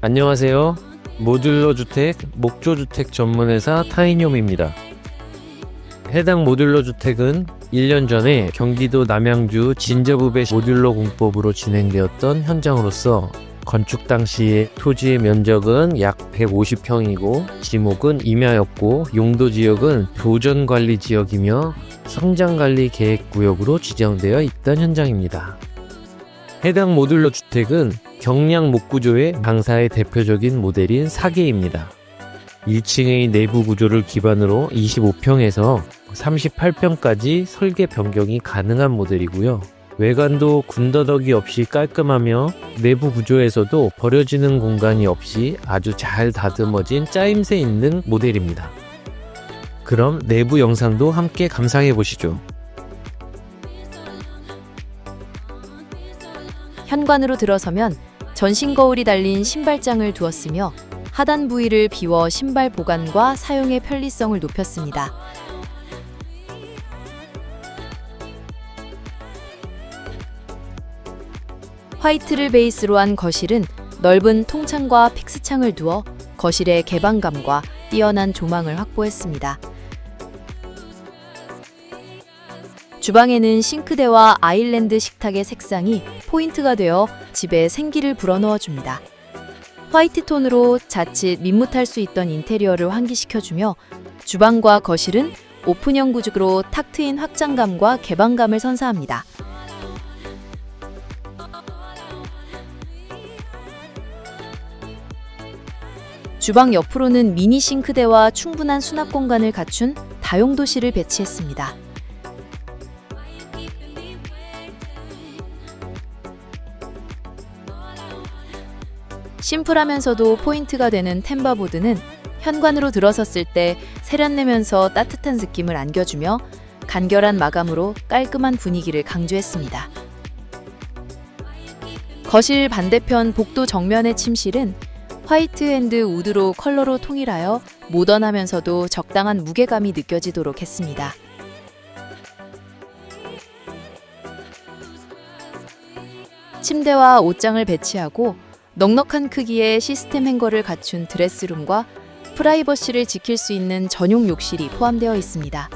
안녕하세요. 모듈러 주택, 목조 주택 전문회사 타이뇽입니다. 해당 모듈러 주택은 1년 전에 경기도 남양주 진저부배 모듈러 공법으로 진행되었던 현장으로서 건축 당시의 토지의 면적은 약 150평이고 지목은 임야였고 용도 지역은 도전 관리 지역이며 성장 관리 계획 구역으로 지정되어 있던 현장입니다. 해당 모듈러 주택은 경량 목구조의 강사의 대표적인 모델인 4개입니다. 1층의 내부 구조를 기반으로 25평에서 38평까지 설계 변경이 가능한 모델이고요. 외관도 군더더기 없이 깔끔하며 내부 구조에서도 버려지는 공간이 없이 아주 잘 다듬어진 짜임새 있는 모델입니다. 그럼 내부 영상도 함께 감상해 보시죠. 현관으로 들어서면 전신 거울이 달린 신발장을 두었으며 하단 부위를 비워 신발 보관과 사용의 편리성을 높였습니다. 화이트를 베이스로 한 거실은 넓은 통창과 픽스창을 두어 거실의 개방감과 뛰어난 조망을 확보했습니다. 주방에는 싱크대와 아일랜드 식탁의 색상이 포인트가 되어 집에 생기를 불어넣어 줍니다. 화이트 톤으로 자칫 밋밋할 수 있던 인테리어를 환기시켜주며 주방과 거실은 오픈형 구조로 탁 트인 확장감과 개방감을 선사합니다. 주방 옆으로는 미니 싱크대와 충분한 수납 공간을 갖춘 다용도실을 배치했습니다. 심플하면서도 포인트가 되는 템바보드는 현관으로 들어섰을 때 세련내면서 따뜻한 느낌을 안겨주며 간결한 마감으로 깔끔한 분위기를 강조했습니다. 거실 반대편 복도 정면의 침실은 화이트 핸드 우드로 컬러로 통일하여 모던하면서도 적당한 무게감이 느껴지도록 했습니다. 침대와 옷장을 배치하고 넉넉한 크기의 시스템 행거를 갖춘 드레스룸과 프라이버시를 지킬 수 있는 전용 욕실이 포함되어 있습니다.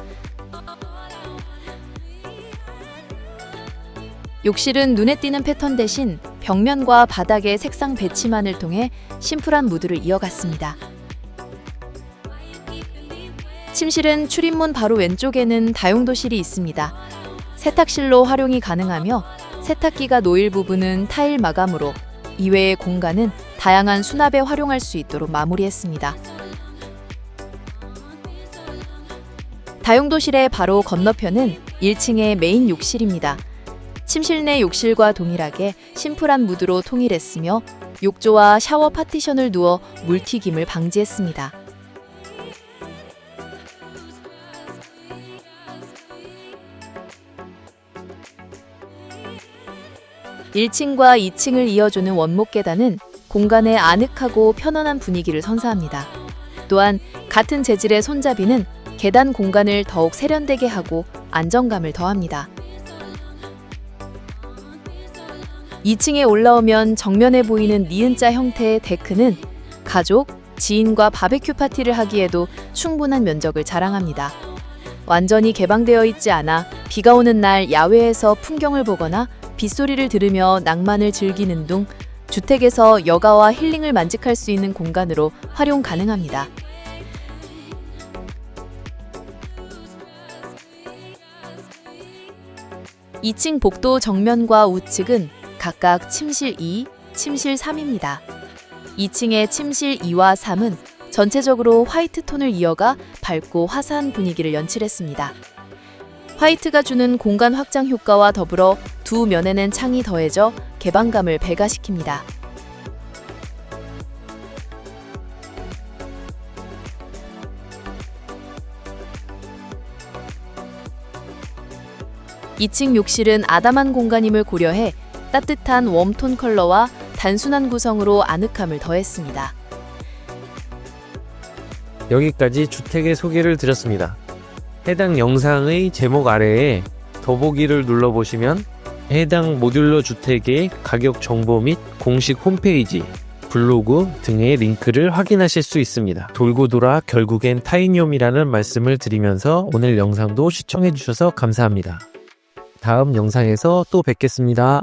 욕실은 눈에 띄는 패턴 대신 벽면과 바닥의 색상 배치만을 통해 심플한 무드를 이어갔습니다. 침실은 출입문 바로 왼쪽에는 다용도실이 있습니다. 세탁실로 활용이 가능하며 세탁기가 놓일 부분은 타일 마감으로 이외의 공간은 다양한 수납에 활용할 수 있도록 마무리했습니다. 다용도실의 바로 건너편은 1층의 메인 욕실입니다. 침실 내 욕실과 동일하게 심플한 무드로 통일했으며 욕조와 샤워 파티션을 두어 물튀김을 방지했습니다. 일층과 2층을 이어주는 원목 계단은 공간의 아늑하고 편안한 분위기를 선사합니다. 또한 같은 재질의 손잡이는 계단 공간을 더욱 세련되게 하고 안정감을 더합니다. 2층에 올라오면 정면에 보이는 니은자 형태의 데크는 가족, 지인과 바베큐 파티를 하기에도 충분한 면적을 자랑합니다. 완전히 개방되어 있지 않아 비가 오는 날 야외에서 풍경을 보거나 빗소리를 들으며 낭만을 즐기는 둥 주택에서 여가와 힐링을 만끽할 수 있는 공간으로 활용 가능합니다. 이층 복도 정면과 우측은 각각 침실 2, 침실 3입니다. 2층의 침실 2와 3은 전체적으로 화이트 톤을 이어가 밝고 화사한 분위기를 연출했습니다. 화이트가 주는 공간 확장 효과와 더불어 두 면에는 창이 더해져 개방감을 배가시킵니다. 이층 욕실은 아담한 공간임을 고려해 따뜻한 웜톤 컬러와 단순한 구성으로 아늑함을 더했습니다. 여기까지 주택의 소개를 드렸습니다. 해당 영상의 제목 아래에 더보기를 눌러보시면 해당 모듈러 주택의 가격 정보 및 공식 홈페이지, 블로그 등의 링크를 확인하실 수 있습니다. 돌고 돌아 결국엔 타이니움이라는 말씀을 드리면서 오늘 영상도 시청해주셔서 감사합니다. 다음 영상에서 또 뵙겠습니다.